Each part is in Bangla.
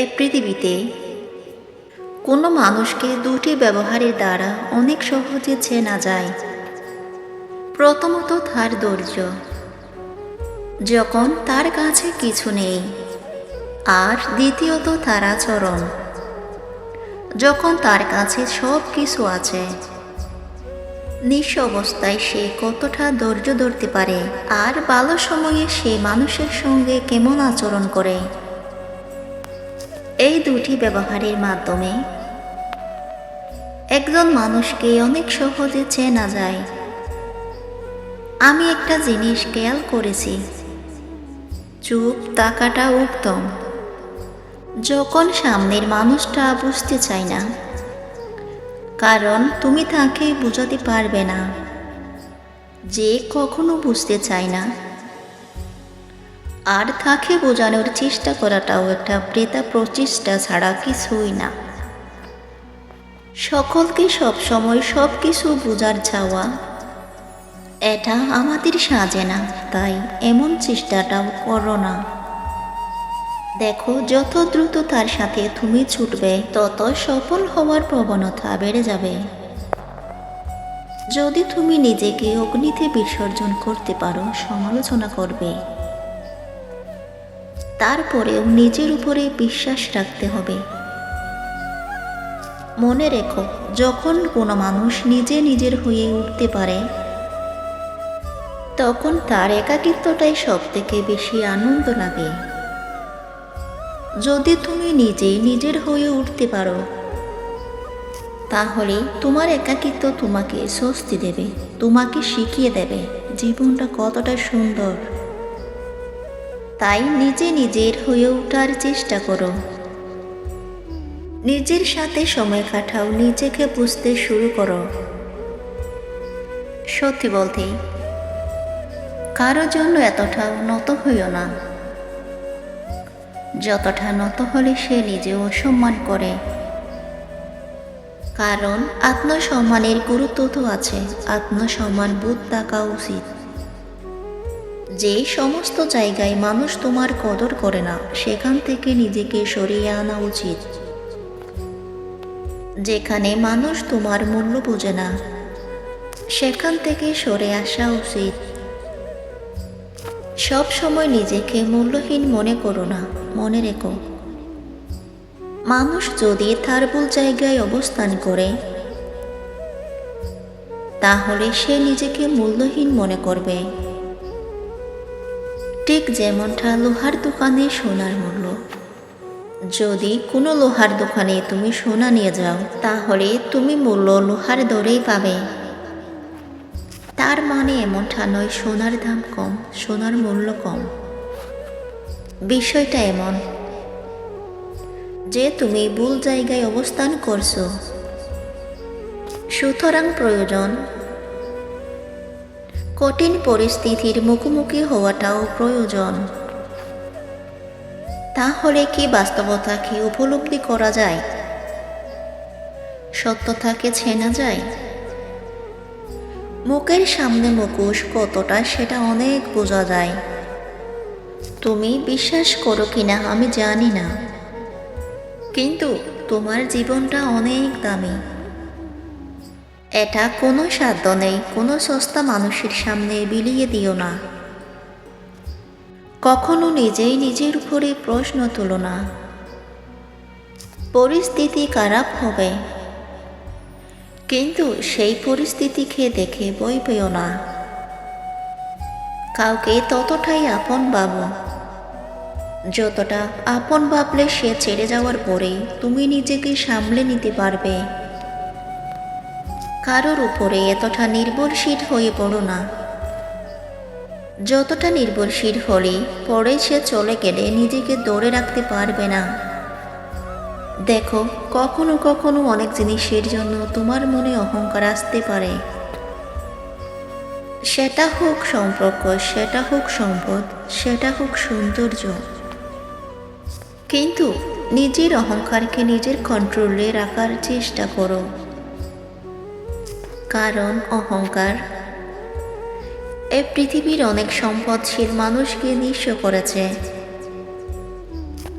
এই পৃথিবীতে কোনো মানুষকে দুটি ব্যবহারের দ্বারা অনেক সহজে চেনা যায়। প্রথমত তার ধৈর্য। যখন তার কাছে কিছু নেই, আর দ্বিতীয়ত তার আচরণ। যখন তার কাছে সব কিছু আছে, নিঃস্ব অবস্থায় সে কতটা ধৈর্য ধরতে পারে, আর ভালো সময়ে সে মানুষের সঙ্গে কেমন আচরণ করে। এই দুটি ব্যবহারের মাধ্যমে একজন মানুষকে অনেক সহজে চেনা যায়। আমি একটা জিনিস খেয়াল করেছি। চুপ তাকাটা উত্তম। যখন সামনের মানুষটা বুঝতে চায় না, কারণ তুমি তাকে বোঝাতে পারবে না। যে কখনো বুঝতে চায় না আর তাকে বোঝানোর চেষ্টা করাটাও একটা প্রেতা প্রচেষ্টা ছাড়া কিছুই না। সকলকে সবসময় সব কিছু বোঝার চাওয়া, এটা আমাদের সাজে না, তাই এমন চেষ্টাটাও করো না। দেখো, যত দ্রুত তার সাথে তুমি ছুটবে, তত সফল হওয়ার প্রবণতা বেড়ে যাবে। যদি তুমি নিজেকে অগ্নিতে বিসর্জন করতে পারো, সমালোচনা করবে। তারপরেও নিজের উপরে বিশ্বাস রাখতে হবে। মনে রেখো, যখন কোনো মানুষ নিজে নিজের হয়ে উঠতে পারে, তখন তার একাকিত্বটাই সব থেকে বেশি আনন্দ লাগে। যদি তুমি নিজে নিজের হয়ে উঠতে পারো, তাহলে তোমার একাকিত্ব তোমাকে স্বস্তি দেবে, তোমাকে শিখিয়ে দেবে জীবনটা কতটা সুন্দর। তাই নিজে নিজের হয়ে ওঠার চেষ্টা করো। নিজের সাথে সময় কাটাও, নিজেকে বুঝতে শুরু করো। সত্যি বলতে, কারও জন্য এতটাও নত হইও না। যতটা নত হলে সে নিজে অসম্মান করে। কারণ আত্মসম্মানের গুরুত্ব তো আছে, আত্মসম্মান বোধ থাকা উচিত। যে সমস্ত জায়গায় মানুষ তোমার কদর করে না, সেখান থেকে নিজেকে সরিয়ে আনা উচিত। যেখানে মানুষ তোমার মূল্য বোঝে না, সেখান থেকে সরে আসা উচিত। সব সময় নিজেকে মূল্যহীন মনে করো না, মনে রেখো। মানুষ যদি তার ভুল জায়গায় অবস্থান করে, তাহলে সে নিজেকে মূল্যহীন মনে করবে। ঠিক যেমনটা লোহার দোকানে সোনার মূল্য। যদি কোনো লোহার দোকানে তুমি সোনা নিয়ে যাও, তাহলে তুমি মূল্য লোহার দরেই পাবে। তার মানে এমনটা নয় সোনার দাম কম, সোনার মূল্য কম। বিষয়টা এমন যে তুমি ভুল জায়গায় অবস্থান করছ। সুতরাং প্রয়োজন কঠিন পরিস্থিতির মুখোমুখি হওয়াটাও প্রয়োজন। তাহলে কি বাস্তবতাকে উপলব্ধি করা যায়? সত্যতাকে চেনা যায়? মুখের সামনে মুখোশ কতটা সেটা অনেক বোঝা যায়। তুমি বিশ্বাস করো কিনা আমি জানি না। কিন্তু তোমার জীবনটা অনেক দামি। এটা কোনো সাধ্য নেই, কোনো সস্তা মানুষের সামনে বিলিয়ে দিও না। কখনো নিজেই নিজের উপরে প্রশ্ন তুলো না। পরিস্থিতি খারাপ হবে। কিন্তু সেই পরিস্থিতিকে দেখে বই পেও না। কাউকে ততটাই আপন ভাবো। যতটা আপন ভাবলে সে ছেড়ে যাওয়ার পরে তুমি নিজেকে সামলে নিতে পারবে। কারোর উপরে এতটা নির্ভরশীল হয়ে পড়ো না। যতটা নির্ভরশীল হলে পরে সে চলে গেলে নিজেকে ধরে রাখতে পারবে না। দেখো, কখনো কখনো অনেক জিনিসের জন্য তোমার মনে অহংকার আসতে পারে। সেটা হোক সম্পর্ক, সেটা হোক সম্পদ, সেটা হোক সৌন্দর্য। কিন্তু নিজের অহংকারকে নিজের কন্ট্রোলে রাখার চেষ্টা করো। কারণ অহংকার। এ পৃথিবীর অনেক সম্পদশীল মানুষকে নিঃস্ব করেছে।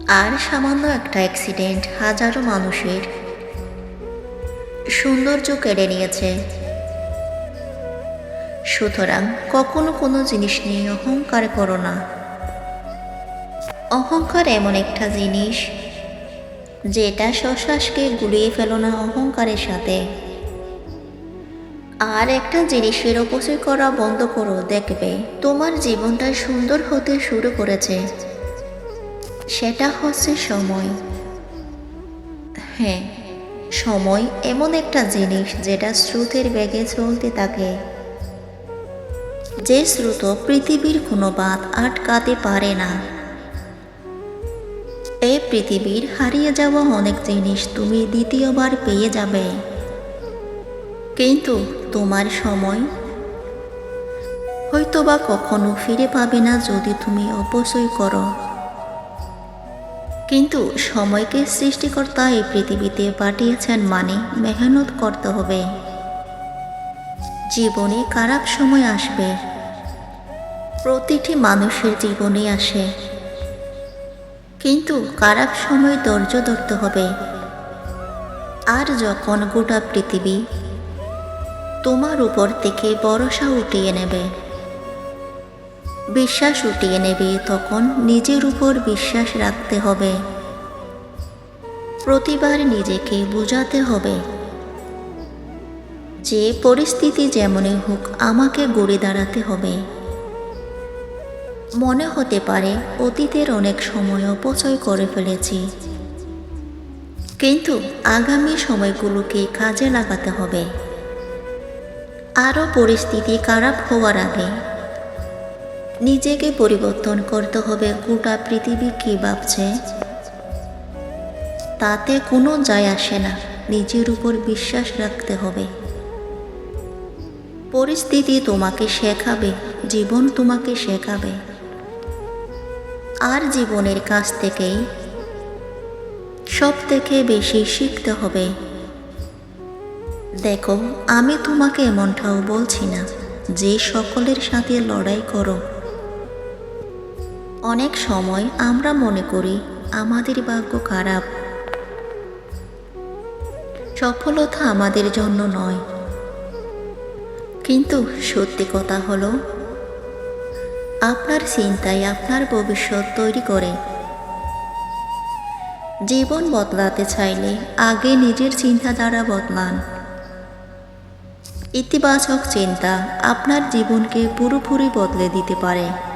আর সামান্য একটা অ্যাক্সিডেন্ট হাজারো মানুষের সৌন্দর্য কেড়ে নিয়েছে। সুতরাং কখনো কোনো জিনিস নিয়ে অহংকার করো না। অহংকার এমন একটা জিনিস, যেটা শ্বাসকে গুলিয়ে ফেলো না অহংকারের সাথে। আর একটা জিনিসের অপচয় করা বন্ধ করো, দেখবে। তোমার জীবনটা সুন্দর হতে শুরু করেছে। সেটা হচ্ছে সময়। হ্যাঁ সময় এমন একটা জিনিস যেটা স্রোতের বেগে চলতে থাকে। যে স্রোত পৃথিবীর কোনো বাঁধ আটকাতে পারে না। এই পৃথিবীর হারিয়ে যাওয়া অনেক জিনিস তুমি দ্বিতীয়বার পেয়ে যাবে। কিন্তু তোমার সময়? হয়তোবা কখনো ফিরে পাবে না যদি তুমি অপচয় করো। কিন্তু সময়কে সৃষ্টিকর্তা এই পৃথিবীতে পাঠিয়েছেন মানে মেহনত করতে হবে। জীবনে খারাপ সময় আসবে। প্রতিটি মানুষের জীবনে আসে। কিন্তু খারাপ সময় ধৈর্য ধরতে হবে। আর যখন গোটা পৃথিবী তোমার উপর থেকে ভরসা উঠিয়ে নেবে। বিশ্বাস উঠিয়ে নেবে, তখন নিজের উপর বিশ্বাস রাখতে হবে। প্রতিবার নিজেকে বোঝাতে হবে। যে পরিস্থিতি যেমনই হোক, আমাকে গড়ে দাঁড়াতে হবে। মনে হতে পারে, অতীতের অনেক সময় অপচয় করে ফেলেছি। কিন্তু আগামী সময়গুলোকে কাজে লাগাতে হবে। আরও পরিস্থিতি খারাপ হওয়ার আগে নিজেকে পরিবর্তন করতে হবে, গোটা পৃথিবী কী ভাবছে? তাতে কোনো যায় আসে না। নিজের উপর বিশ্বাস রাখতে হবে। পরিস্থিতি তোমাকে শেখাবে, জীবন তোমাকে শেখাবে। আর জীবনের কাছ থেকেই সব থেকে বেশি শিখতে হবে। দেখো, আমি তোমাকে এমনটাও বলছি না যে সকলের সাথে লড়াই করো। অনেক সময় আমরা মনে করি আমাদের ভাগ্য খারাপ। সফলতা আমাদের জন্য নয়। কিন্তু সত্যি কথা হলো, আপনার চিন্তায় আপনার ভবিষ্যৎ তৈরি করে। জীবন বদলাতে চাইলে আগে নিজের চিন্তাধারা বদলান। ইতিবাচক চিন্তা আপনার জীবনকে পুরোপুরি বদলে দিতে পারে।